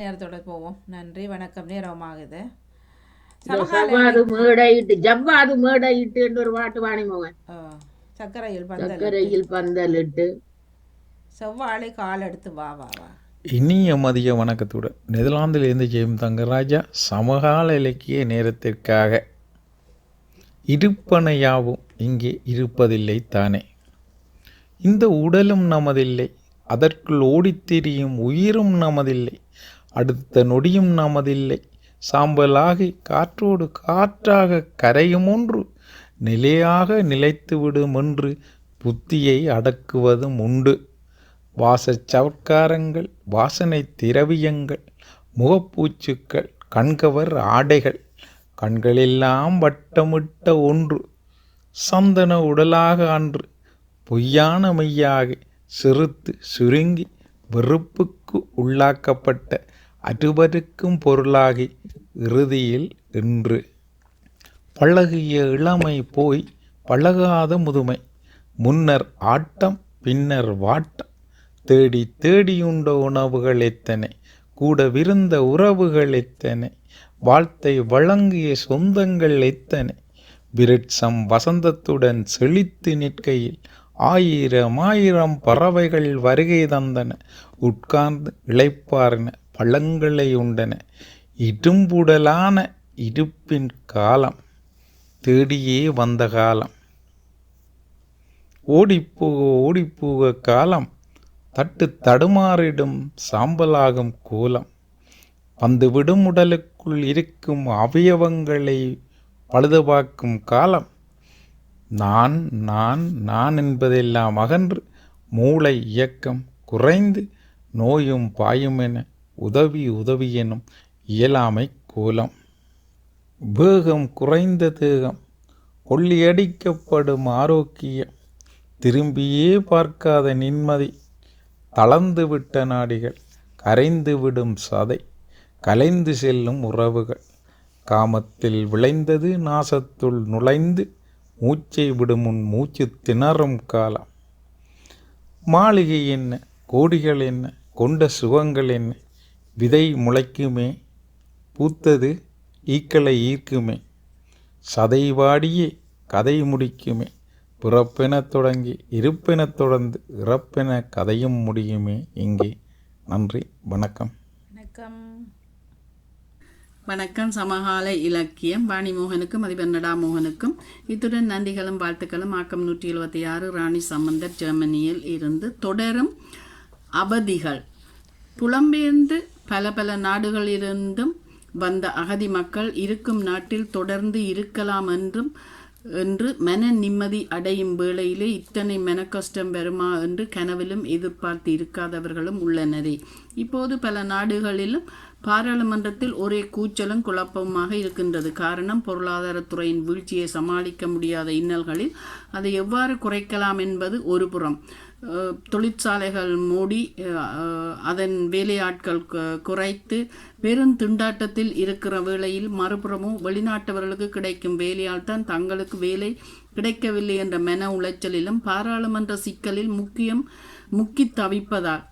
நேரத்தோட போவோம். நன்றி வணக்கம். நேரமாகுது. சவ்வாது மேடையிட்டு ஜவ்வாது மேடையிட்டு ஒரு பாட்டு வாணி மோகன் ஆ, சர்க்கரையில் பந்தல் பந்தலிட்டு செவ்வாழை கால் எடுத்து வா வா வா. இனிய மதிய வணக்கத்துடன் நெதர்லாந்திலிருந்து ஜெயம் தங்கராஜா சமகால இலக்கிய நேரத்திற்காக. இருப்பன யாவும் இங்கே இருப்பதில்லை தானே. இந்த உடலும் நமதில்லை அதற்குள் ஓடித் திரியும் உயிரும் நமதில்லை. அடுத்த நொடியும் நமதில்லை. சாம்பலாகி காற்றோடு காற்றாக கரையும் ஒன்று நிலையாக நிலைத்துவிடும் என்று புத்தியை அடக்குவதும் உண்டு. வாசச் சவற்காரங்கள் வாசனை திரவியங்கள் முகப்பூச்சுக்கள் கண்கவர் ஆடைகள் கண்களெல்லாம் வட்டமிட்ட ஒன்று சந்தன உடலாக அன்று பொய்யான மெய்யாக சிறுத்து சுருங்கி வெறுப்புக்கு உள்ளாக்கப்பட்ட அறுவருக்கும் பொருளாகி இறுதியில் இன்று. பழகிய இளமை போய் பழகாத முதுமை. முன்னர் ஆட்டம் பின்னர் வாட்டம். தேடி தேடியுண்ட உணவுகள் எத்தனை? கூட விருந்த உறவுகள் எத்தனை? வாழ்த்தை வழங்கிய சொந்தங்கள் எத்தனை? விருட்சம் வசந்தத்துடன் செழித்து நிற்கையில் ஆயிரம் ஆயிரம் பறவைகள் வருகை தந்தன. உட்கார்ந்து இளைப்பார்ன பழங்களை உண்டன. இடும்புடலான இருப்பின் காலம் தேடியே வந்த காலம். ஓடிப்போக ஓடிப்போக காலம் தட்டு தடுமாறிடும் சாம்பலாகும் கோலம். வந்து விடும் உடலுக்குள் இருக்கும் அவயவங்களை பழுதுபார்க்கும் காலம். நான் நான் நான் என்பதெல்லாம் அகன்று மூளை இயக்கம் குறைந்து நோயும் பாயும் என உதவி உதவி எனும் இயலாமை கூலம். வேகம் குறைந்த தேகம் கொள்ளியடிக்கப்படும் ஆரோக்கியம். திரும்பியே பார்க்காத நிம்மதி தளர்ந்து விட்ட நாடிகள் கரைந்து விடும் சதை கலைந்து செல்லும் உறவுகள். காமத்தில் விளைந்தது நாசத்துள் நுழைந்து மூச்சை விடும் முன் மூச்சு திணறும் காலம். மாளிகை என்ன கோடிகள் என்ன கொண்ட சுகங்கள் என்ன விதை முளைக்குமே பூத்தது ஈக்களை ஈர்க்குமே சதை வாடியே கதை முடிக்குமே பிறப்பெனத் தொடங்கி இருப்பெனத் தொடர்ந்து இறப்பென கதையும் முடியுமே. இங்கே நன்றி வணக்கம். வணக்கம். வணக்கம் சமகால இலக்கியம். வாணிமோகனுக்கும் அதிபர் மோகனுக்கும் இத்துடன் நன்றிகளும் வாழ்த்துக்களும். ஆக்கம் நூற்றி எழுபத்தி ஆறு ராணி சம்பந்தர் ஜெர்மனியில் இருந்து தொடரும் அவதிகள். புலம்பெயர்ந்து பல பல நாடுகளிலிருந்தும் வந்த அகதி மக்கள் இருக்கும் நாட்டில் தொடர்ந்து இருக்கலாம் என்றும் என்று மன நிம்மதி அடையும் வேளையிலே இத்தனை மனக்கஷ்டம் வருமா என்று கனவிலும் எதிர்பார்த்து இருக்காதவர்களும் உள்ளனரே. இப்போது பல நாடுகளிலும் பாராளுமன்றத்தில் ஒரே கூச்சலும் குழப்பமுமாக இருக்கின்றது. காரணம் பொருளாதாரத்துறையின் வீழ்ச்சியை சமாளிக்க முடியாத இன்னல்களில் அதை எவ்வாறு குறைக்கலாம் என்பது ஒரு புறம். தொழிற்சாலைகள் மூடி அதன் வேலையாட்கள் குறைத்து பெரும் திண்டாட்டத்தில் இருக்கிற வேளையில் மறுபுறமும் வெளிநாட்டவர்களுக்கு கிடைக்கும் வேலையால் தான் தங்களுக்கு வேலை கிடைக்கவில்லை என்ற மன உளைச்சலிலும் பாராளுமன்ற சிக்கலில் முக்கியம் முக்கி தவிப்பதால்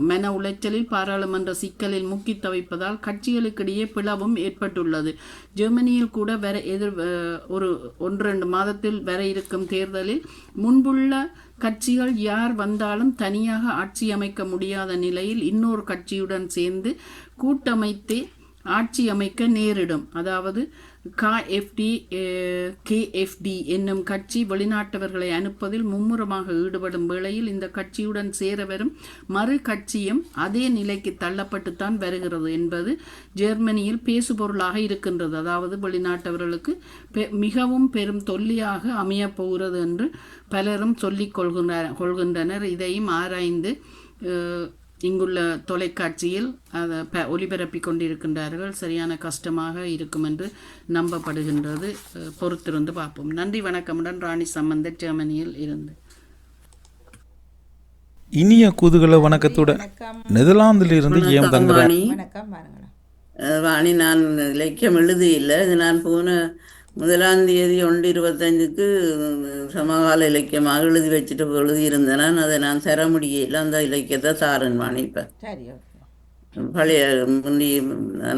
மன உளைச்சலில் பாராளுமன்ற சிக்கலில் முக்கி தவிப்பதால் கட்சிகளுக்கிடையே பிளவும் ஏற்பட்டுள்ளது. ஜெர்மனியில் கூட வர எதிர் ஒரு ஒன்று ரெண்டு மாதத்தில் வர இருக்கும் தேர்தலில் முன்புள்ள கட்சிகள் யார் வந்தாலும் தனியாக ஆட்சி அமைக்க முடியாத நிலையில் இன்னொரு கட்சியுடன் சேர்ந்து கூட்டமைத்தே ஆட்சி அமைக்க நேரிடும். அதாவது காஎஃப்டி கேஎஃப்டி என்னும் கட்சி வெளிநாட்டவர்களை அனுப்பதில் மும்முரமாக ஈடுபடும் வேளையில் இந்த கட்சியுடன் சேர வரும் மறு கட்சியும் அதே நிலைக்கு தள்ளப்பட்டுத்தான் வருகிறது என்பது ஜெர்மனியில் பேசுபொருளாக இருக்கின்றது. அதாவது வெளிநாட்டவர்களுக்கு பெ- மிகவும் பெரும் தொல்லியாக அமையப் போகிறது என்று பலரும் சொல்லிக் கொள்கின்ற கொள்கின்றனர். இதையும் ஆராய்ந்து இங்குள்ள தொலைக்காட்சியில் அதை ப ஒளிபரப்பிக் கொண்டிருக்கின்றார்கள். சரியான கஷ்டமாக இருக்கும் என்று நம்பப்படுகின்றது. பொறுத்திருந்து பார்ப்போம். நன்றி வணக்கமுடன் ராணி சம்பந்தர் ஜெர்மனியில் இருந்து. இனிய குதூகல வணக்கத்துடன் வாணி வணக்கம் பாருங்களேன். அஹ் வாணி நான் இலக்கியம் எழுதியில்லை. இது நான் போன முதலாம் தேதி ஒன்று இருபத்தஞ்சுக்கு சமகால இலக்கியமாக எழுதி வச்சுட்டு எழுதியிருந்தேன் நான் அதை நான் தர முடியல அந்த இலக்கியத்தை தாரன் வாணி இப்போ. சரி ஓகே. பழைய முந்தி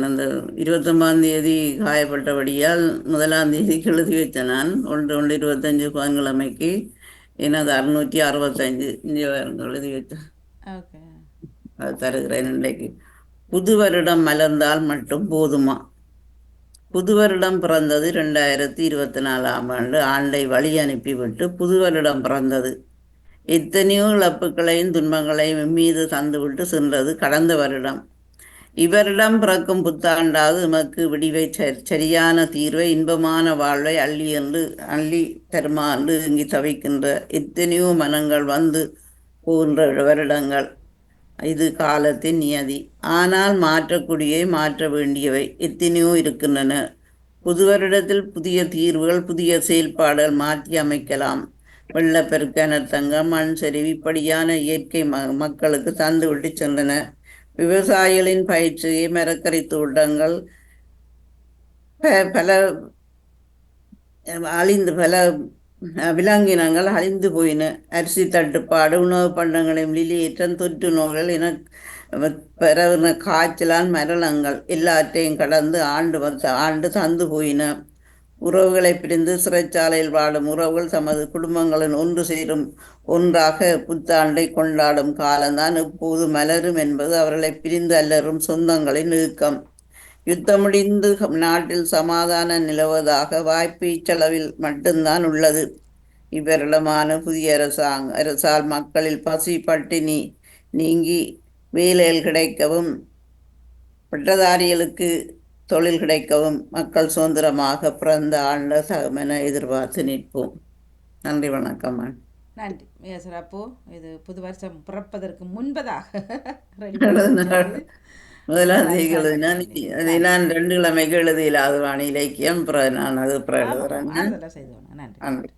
அந்த இருபத்தொம்பதாம் தேதி காயப்பட்டபடியால் முதலாம் தேதிக்கு எழுதி வைத்தேன் நான் ஒன்று ஒன்று இருபத்தஞ்சு புதன்கிழமைக்கு எனது அறுநூற்றி அறுபத்தஞ்சு இங்கே எழுதி வைத்தேன் ஓகே. அது தருகிறேன் இன்றைக்கு. புது வருடம் மலர்ந்தால் மட்டும் போதுமா? புது வருடம் பிறந்தது ரெண்டாயிரத்தி இருபத்தி நாலாம் ஆண்டு. ஆண்டை வழி அனுப்பிவிட்டு புது வருடம் பிறந்தது. எத்தனையோ இழப்புகளையும் துன்பங்களையும் மீது தந்துவிட்டு சென்றது கடந்த வருடம். இவரிடம் பிறக்கும் புத்தாண்டாவது நமக்கு விடிவை ச- சரியான தீர்வை இன்பமான வாழ்வை அள்ளி என்று அள்ளி தருமா என்று இங்கு தவிக்கின்ற எத்தனையோ மனங்கள் வந்து போகின்ற வருடங்கள். இது காலத்தின் நியதி. ஆனால் மாற்றக்கூடியவை மாற்ற வேண்டியவை எத்தனையோ இருக்கின்றன. புது வருடத்தில் புதிய தீர்வுகள் புதிய செயல்பாடுகள் மாற்றி அமைக்கலாம். வெள்ளப்பெருக்கு அனர்த்தங்கள் மண் சரிவு இப்படியான இயற்கை ம மக்களுக்கு தந்துவிட்டு சென்றன. விவசாயிகளின் பயிற்சியை மரக்கறி தோட்டங்கள் பல அழிந்து பல விலங்கினங்கள் அழிந்து போயின. அரிசி தட்டுப்பாடு உணவு பண்டங்களின் வெளியேற்றம் தொற்று நோய்கள் என பரவின காய்ச்சலான் மரணங்கள் எல்லாற்றையும் கடந்து ஆண்டு வந்து ஆண்டு தந்து போயின. உறவுகளை பிரிந்து சிறைச்சாலையில் வாழும் உறவுகள் தமது குடும்பங்களின் ஒன்று சேரும் ஒன்றாக புத்தாண்டை கொண்டாடும் காலம்தான். இப்போது மலரும் என்பது அவர்களை பிரிந்து அல்லரும் சொந்தங்களின் நீக்கம் யுத்தம் முடிந்து நாட்டில் சமாதானம் நிலவுவதாக வாய்ப்பு இச்சளவில் மட்டும்தான் உள்ளது. இவ்வருடமான புதிய அரசாங்க அரசால் மக்களில் பசி பட்டினி நீங்கி வேலைகள் கிடைக்கவும் பட்டதாரிகளுக்கு தொழில் கிடைக்கவும் மக்கள் சுதந்திரமாக பிறந்த ஆண்ட சகமென எதிர்பார்த்து நிற்போம். நன்றி வணக்கம். நன்றி. மிக சிறப்பு. இது புது வருஷம் பிறப்பதற்கு முன்பதாக. முதலாம் தேதி எழுதினான் அதை நான் ரெண்டு கிழமைக்கு எழுதியில் அது வாணி இலக்கியம் நான் அது அப்புறம் ஆமாம், எழுதுறேன் அதெல்லாம் செய்தோம் நன்றி நன்றி.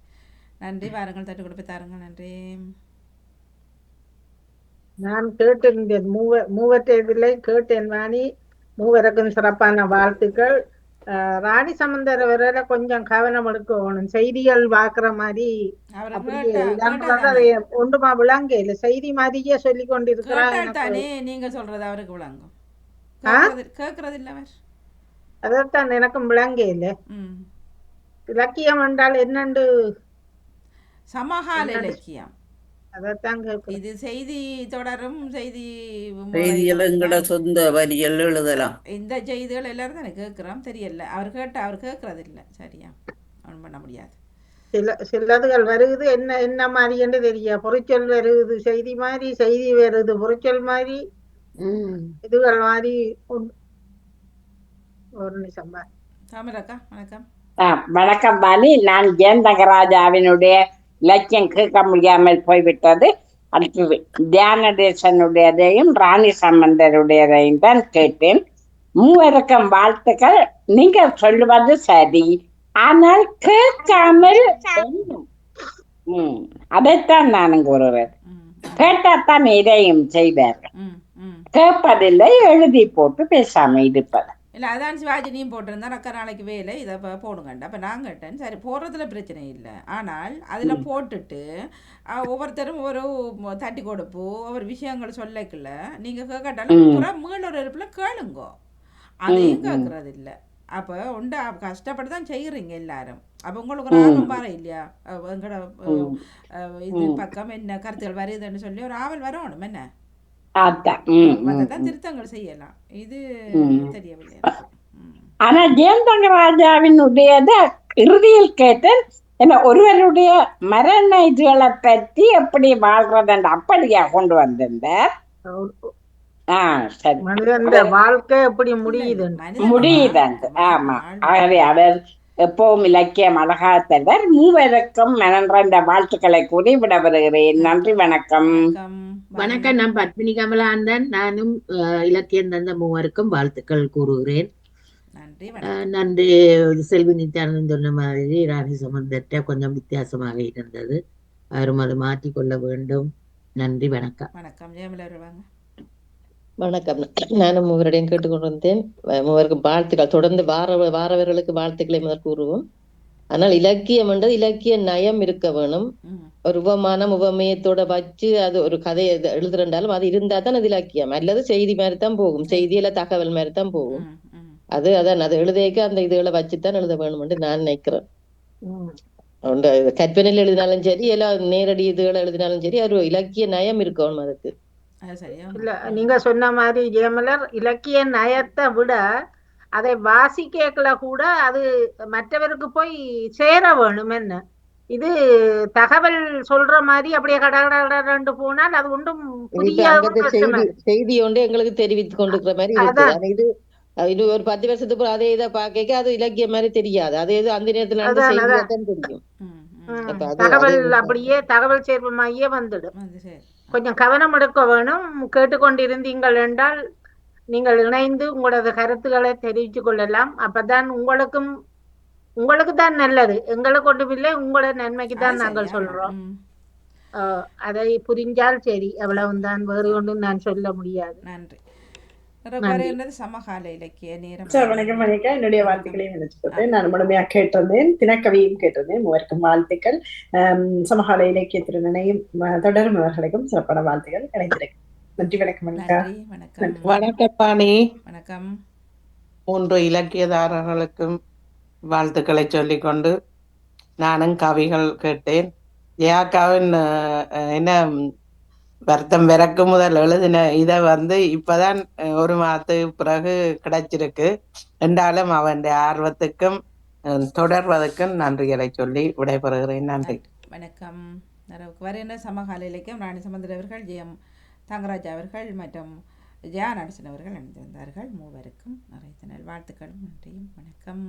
நன்றி. வாருங்கள் தட்டு கொடுப்பி தாருங்கள். நன்றி. நான் கேட்டிருந்தேன் மூவ மூவற்ற இதில் கேட்டேன் வாணி. மூவருக்கும் சிறப்பான வாழ்த்துக்கள். ராணி சம்பந்தர் வரையில கொஞ்சம் கவனம் எடுக்கணும். செய்திகள் பார்க்குற மாதிரி ஒன்றுமா விளங்க இல்லை செய்தி மாதிரியே சொல்லி தானே நீங்க சொல்றது அவருக்கு விளங்கும். கேட்கறது இல்ல அதைத்தான் எனக்கும் விளங்க இல்லை ம் இலக்கியம் என்றால் என்னண்டு சமகால இலக்கியம் இது செய்தி தொடரும் செய்தி செய்திகள் எங்கட சொந்த வரிகள் எழுதலாம் இந்த செய்திகள் எல்லாரும் தானே கேட்குறோம் தெரியல அவர் கேட்ட அவர் கேட்கறது இல்ல சரியா ஒன்றும் பண்ண முடியாது சில சிலதுகள் வருகுது என்ன என்ன மாதிரின்னு தெரிய பொறிச்சொல் வருகுது செய்தி மாதிரி செய்தி வருது பொறிச்சொல் மாதிரி இதுகள் மாதிரி. ஒரு நிமிஷம் வணக்கம். ஆ, வணக்கம் பாலி. நான் ஜெயந்தகராஜாவினுடைய இலக்கியம் கேட்க முடியாமல் போய்விட்டது. அடுத்தது தியான தேசனுடையதையும் ராணி சம்பந்தருடையதையும் தான் கேட்டேன். மூவருக்கும் வாழ்த்துக்கள். நீங்க சொல்லுவது சரி. ஆனால் கேட்காமல் அதைத்தான் நான் கூறுறேன் ம். கேட்டாத்தான் இதையும் ம். கேட்பதில்லை எழுதி போட்டு பேசாம இருப்பது இல்லை அதான் சிவாஜி நீயும் போட்டிருந்தா அக்கா நாளைக்கு வேலை இதை இப்போ போடுங்கண்டா அப்போ நான் கேட்டேன் சரி போடுறதுல பிரச்சனை இல்லை ஆனால் அதில் போட்டுட்டு ஒவ்வொருத்தரும் ஒரு தட்டி கொடுப்பு ஒவ்வொரு விஷயங்கள் சொல்லக்கல நீங்கள் கேட்கட்டாலும் ம். புறம் மீளொரு இருப்பில் கேளுங்கோ அதையும். கேட்கறது இல்லை அப்போ உண்டா கஷ்டப்பட்டு தான் செய்கிறீங்க எல்லாரும் அப்போ உங்களுக்கு ஒரு ஆர்வம் வர இல்லையா. அஹ், இது. பக்கம் என்ன கருத்துகள் வருதுன்னு சொல்லி ஒரு ஆவல் வரணும் என்ன. திருத்தங்கள் செய்யலாம். இது. தெரியவில்லை. ஆனா ஜெயந்தகராஜாவினுடையத இறுதியில் கேட்டேன் என்ன ஒருவருடைய மரண இதுகளை பற்றி எப்படி வாழ்றதுன்ற அப்படியா கொண்டு வந்திருந்தார். ஆ சரி. மனிதன் வாழ்க்கை எப்படி முடியுதண்டு வாழ்க்கை, ஆமா. ஆகவே அவர் எப்பவும் இலக்கியம் அழகா தருவார் மூவருக்கும் மனன்ற வாழ்த்துக்களை கூறி விடப்படுகிறேன் நன்றி வணக்கம். வணக்கம். வணக்கம். நான் பத்மினி கமலாந்தன் நானும் இலக்கியம் தந்த மூவருக்கும் வாழ்த்துக்கள் கூறுகிறேன். நன்றி நன்றி. செல்வி நித்யானந்தன் சொன்ன மாதிரி ராணி சம்பந்தட்ட கொஞ்சம் வித்தியாசமாக இருந்தது. அவரும் அதை மாற்றிக்கொள்ள வேண்டும். நன்றி வணக்கம். வணக்கம். ஜெயமலா வருவாங்க. வணக்கம். நானும் மூவரிடையும் கேட்டுக்கொண்டிருந்தேன் அஹ் மூவருக்கும் வாழ்த்துக்கள். தொடர்ந்து வார வாரவர்களுக்கு வாழ்த்துக்களை முதல் கூறுவோம். ஆனால் இலக்கியம் என்றது இலக்கிய நயம் இருக்க வேணும். ஒரு உபமானம் உபமேயத்தோட வச்சு அது ஒரு கதையை எழுதுறண்டாலும் அது இருந்தா தான் அது இலக்கியம். அல்லது செய்தி மாதிரி தான் போகும். செய்தியில தகவல் மாதிரி தான் போகும். அது அதான் அது எழுதைக்க அந்த இதுகளை வச்சுதான் எழுத வேணும்னு நான் நினைக்கிறேன். கற்பனையில் எழுதினாலும் சரி எல்லாம் நேரடி இதுகளை எழுதினாலும் சரி ஒரு இலக்கிய நயம் இருக்கணும் அதுக்கு. இல்ல நீங்க சொன்ன மாதிரி ஜெயமலர் இலக்கிய நயத்தை விட அதை வாசிக்கல கூட அது மற்றவருக்கு போய் சேர வேணும் என்ன இது தகவல் சொல்ற மாதிரி அப்படியே கட கட கடன்னு போனால் அது ஒன்றும் செய்தி ஒன்று எங்களுக்கு தெரிவித்து கொண்டிருக்கிற மாதிரி இது இன்னும் ஒரு பத்து வருஷத்துக்கு அதே இதை பார்க்க அது இலக்கியம் மாதிரி தெரியாது. அதே இது அந்த நேரத்துல நடந்த செய்தியா. தான் தெரியும். தகவல் அப்படியே தகவல் சேர்ப்பமாயே வந்துடும். அது சரி கொஞ்சம் கவனம் எடுக்க வேணும். கேட்டுக்கொண்டிருந்தீங்கள் என்றால் நீங்கள் இணைந்து உங்களது கருத்துக்களை தெரிவித்துக் கொள்ளலாம். அப்பதான் உங்களுக்கும் உங்களுக்கு தான் நல்லது. எங்களுக்கு ஒன்றுமில்லை உங்களோட நன்மைக்கு தான் நாங்கள்? சொல்றோம். அதை புரிஞ்சால் சரி. அவ்வளவுதான். வேறு ஒன்றும் நான் சொல்ல முடியாது. நன்றி. வணக்கம் வணக்கம் என்னுடைய வாழ்த்துக்களையும் நினைச்சுக்கிட்டேன் நான் முழுமையா கேட்டிருந்தேன் தினக்கவியும் கேட்டிருந்தேன். மூவருக்கும் வாழ்த்துக்கள். சமகால இலக்கிய திருநினையும் தொடரும் அவர்களுக்கும் சிறப்பான வாழ்த்துக்கள் கிடைத்திருக்கு நன்றி வணக்கம் வணக்கம். நன்றி. வணக்கம் பாணி. வணக்கம். மூன்று இலக்கியதாரர்களுக்கும் வாழ்த்துக்களை சொல்லிக்கொண்டு நானும் கவிகள் கேட்டேன். அஹ், என்ன வருத்தம் விறக்கு முதல் எழுதின இதை வந்து இப்பதான் ஒரு மாதத்துக்கு பிறகு கிடைச்சிருக்கு. என்றாலும் அவன் ஆர்வத்துக்கும் தொடர்வதற்கும் நன்றிகளை சொல்லி விடைபெறுகிறேன். நன்றி. வணக்கம். நிறைவுக்கு சமகால இலக்கியம் ராணி சமுத்திர அவர்கள் ஜெயம் தங்கராஜ் அவர்கள் மற்றும் ஜெயா நடசன் அவர்கள் அணிந்திருந்தார்கள் மூவருக்கும் நிறைய வாழ்த்துக்களும் நன்றியும் வணக்கம்.